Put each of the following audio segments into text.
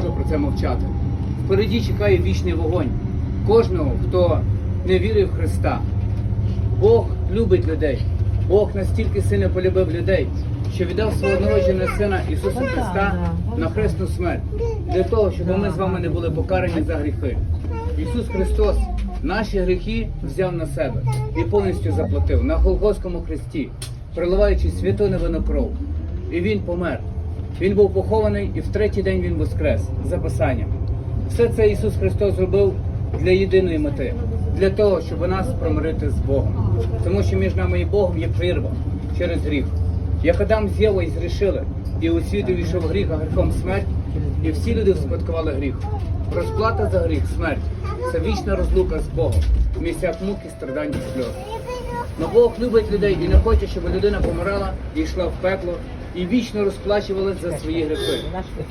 можу про це мовчати. Впереді чекає вічний вогонь кожного, хто не вірив в Христа. Бог любить людей. Бог настільки сильно полюбив людей, що віддав свого народженого сина Ісуса Христа на хресну смерть для того, щоб ми з вами не були покарані за гріхи. Ісус Христос наші гріхи взяв на себе і повністю заплатив на Голгофському хресті, проливаючи святу невинну кров. І Він помер. Він був похований і в третій день Він воскрес за Писанням. Все це Ісус Христос зробив для єдиної мети, для того, щоб нас промирити з Богом. Тому що між нами і Богом є прірва через гріх. Як Адам з Євою згрішили, і у світ увійшов гріх, а гріхом смерть, і всі люди спадкували гріх. Розплата за гріх, смерть це вічна розлука з Богом, в місцях муки, страдань і сльоз. Но Бог любить людей і не хоче, щоб людина помирала і йшла в пекло, і вічно розплачувала за свої гріхи.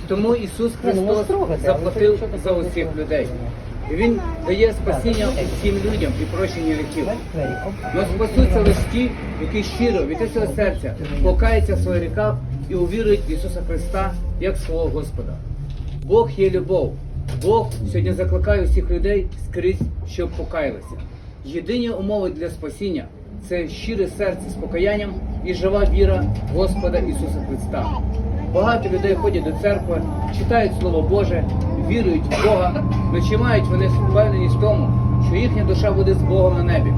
Тому Ісус Христос заплатив за усіх людей. І Він дає спасіння всім людям і прощення гріхів. Но спасуться лише ті, які щиро від усього серця покаються в своїх гріхах і увірують в Ісуса Христа як свого Господа. Бог є любов. Бог сьогодні закликає усіх людей скрізь, щоб покаялися. Єдині умови для спасіння це щире серце з покаянням і жива віра Господа Ісуса Христа. Багато людей ходять до церкви, читають Слово Боже, вірують в Бога, але чи мають вони впевненість в тому, що їхня душа буде з Богом на небі.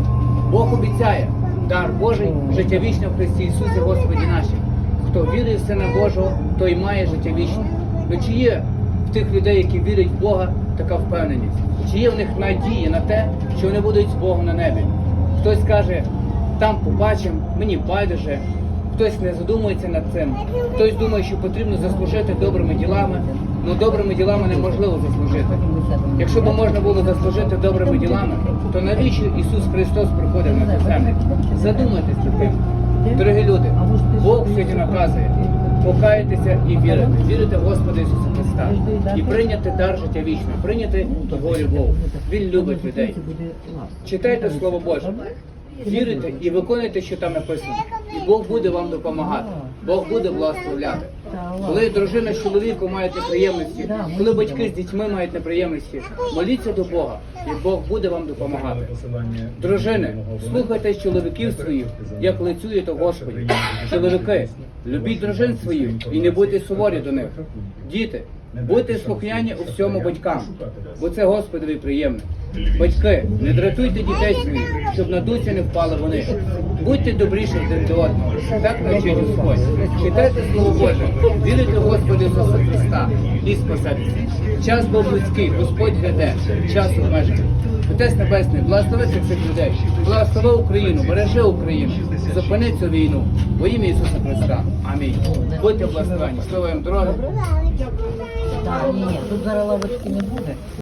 Бог обіцяє дар Божий, життя вічне в Христі Ісусі Господі нашій. Хто вірує в Сина Божого, той має життя вічне. Ну чи є в тих людей, які вірять в Бога, така впевненість? Чи є в них надія на те, що вони будуть з Богом на небі? Хтось каже, там побачимо, мені байдуже. Хтось не задумується над цим, хтось думає, що потрібно заслужити добрими ділами. Ну добрими ділами неможливо заслужити. Якщо б можна було заслужити добрими ділами, то навіщо Ісус Христос приходив на цю землю? Задумайтесь над тим. Дорогі люди, Бог сьогодні наказує покаятися і вірити, вірити в Господа Ісуса Христа і прийняти дар життя вічне, прийняти Його любов. Він любить людей. Читайте Слово Боже, вірите і виконуйте, що там написано. І Бог буде вам допомагати. Бог буде благословляти. Коли дружина з чоловіком мають неприємності, коли батьки з дітьми мають неприємності, моліться до Бога, і Бог буде вам допомагати. Дружини, слухайте чоловіків своїх, як лицюєте Господі. Чоловіки, любіть дружин своїх і не будьте суворі до них. Діти, будьте слухняні у всьому батькам, бо це Господові приємно. Батьки, не дратуйте дітей своїх, щоб на дуці не впали вони. Будьте добріші один до одного. Так навчить Господь. Читайте Слово Боже, вірите в Господа Ісуса Христа і спасайтеся. Час був близький, Господь гляде, час обмежений. Отець Небесний, благослови цих людей, благослови Україну, бережи Україну, зупини цю війну. Во ім'я Ісуса Христа. Амінь. Будьте благословені. Слово вам дороги. Тут зараз лавочки не буде.